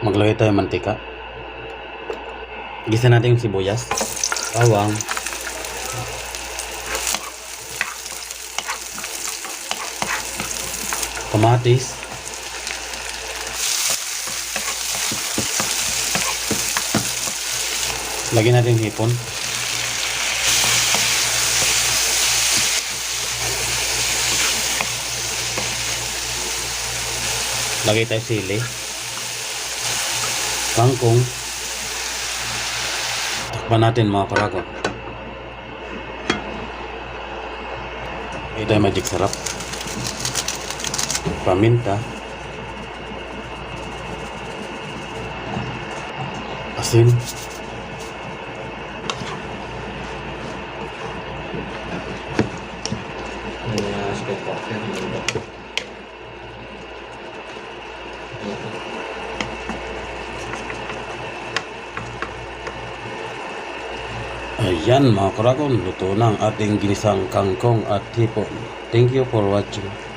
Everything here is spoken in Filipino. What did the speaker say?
Maglagay tayo mantika. Gisa natin yung sibuyas. Bawang. Kamatis. Lagyan natin yung hipon. Lagay tayo sili. Kangkong. Takpan natin mga karago. Lagay tayo magic sarap. Paminta. Asin. Mga spec cocktail. Ayan mga karagon, luto na ang ating ginisang kangkong at hipon. Thank you for watching.